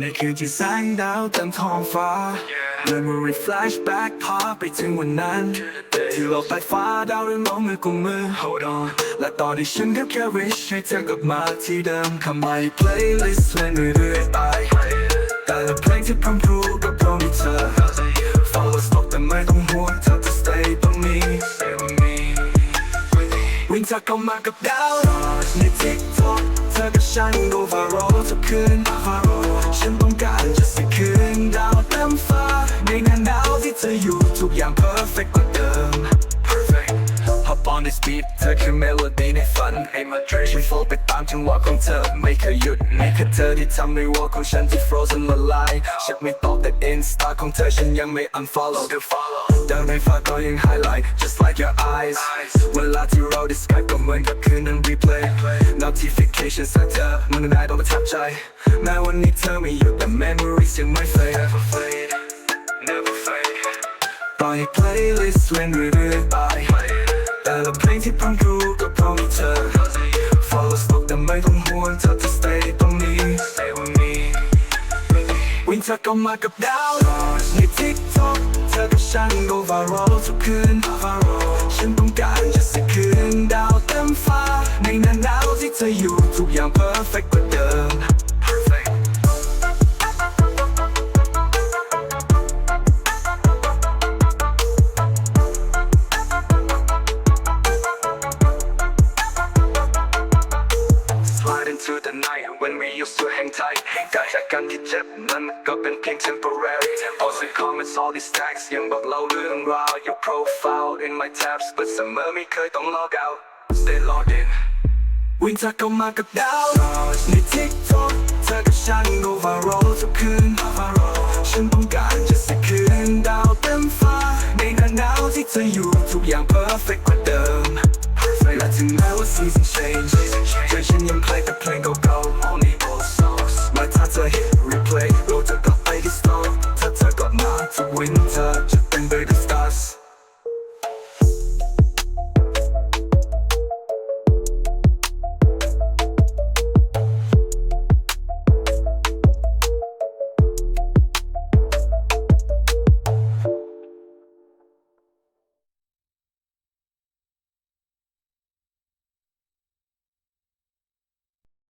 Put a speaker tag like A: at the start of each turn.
A: ในคืนที่แสงดาวเต็มท้องฟ้า Memory flashback พาไปถึงวันนั้น ที่โลกใต้ฟ้าดาวเรืองมองมือกุมมือ Hold on และตอนที่ฉันก็แค่ wish ให้เธอกลับมาที่เดิมคำใหม่ playlist เล่นเรื่อยๆไป แต่ละเพลงที่พรำพรูก็เพราะมีเธอ Follow stop แต่ไม่ต้องห่วงเธอจะ stay ตรงนี้ Stay with me วิ่งจากเข้ามากับดาวรอในทิกทอกเธอกับฉันโดฟาโรทุกคืนฟ อยู่ทุกอย่าง perfect กว่าเดิม perfect Hop on this beat เธอคือเมโลดี้ในฝันให้มา d r eam ฉัน fall ไปตามจังหวะของเธอ ไม่เคยหยุดนี่คือเธอที่ทำให้ walk ของฉันที่ frozen ละลายฉันไม่ตอบแต่ insta ของเธอฉันยังไม่ unfollow the follow ดาวในฟ้าก็ยัง highlight just like your eyes เวลาที่เราได้ Skype ก็เหมือนกับคืนนั้น replay notification จากเธอมันได้ต้องประทับใจแม้วันนี้เธอไม่อยู่แต่ memories ยังไม่ fade ล่อย playlist เล่นเรื่อยๆไปแต่ละเพลงที่พรำพรูก็เพราะมีเธอ Follow stop แต่ไม่ต้องห่วงเธอจะ stay ตรงนี้ Stay with me วิ่งเธอก็มากับดาวในทิกทอกเธอกับฉัน go viral ทุกคืน viral ฉันต้องการจะสักคืนดาวเต็มฟ้า ในหนั้นาวที่เธออยู่ทุกอย่าง perfect Slide into the night when we used to hang tight การจากกันที่เจ็บนั้นก็เป็นเพียง temporary All the comments all these tags ยังบอกเล่าเรื่องราว Your profile in my tabs but เสมอไม่เคยต้อง log out Stay logged in วิ่งจากเข้ามากับดาวใน TikTok เธอกับฉัน go viral ทุกคืน viral ฉันต้องการจะสักคืนดาวเต็มฟ้า ในหนั้นาวที่เธออยู่ทุกอย่าง perfect กว่าเดิมและถึงแม้ว่า season change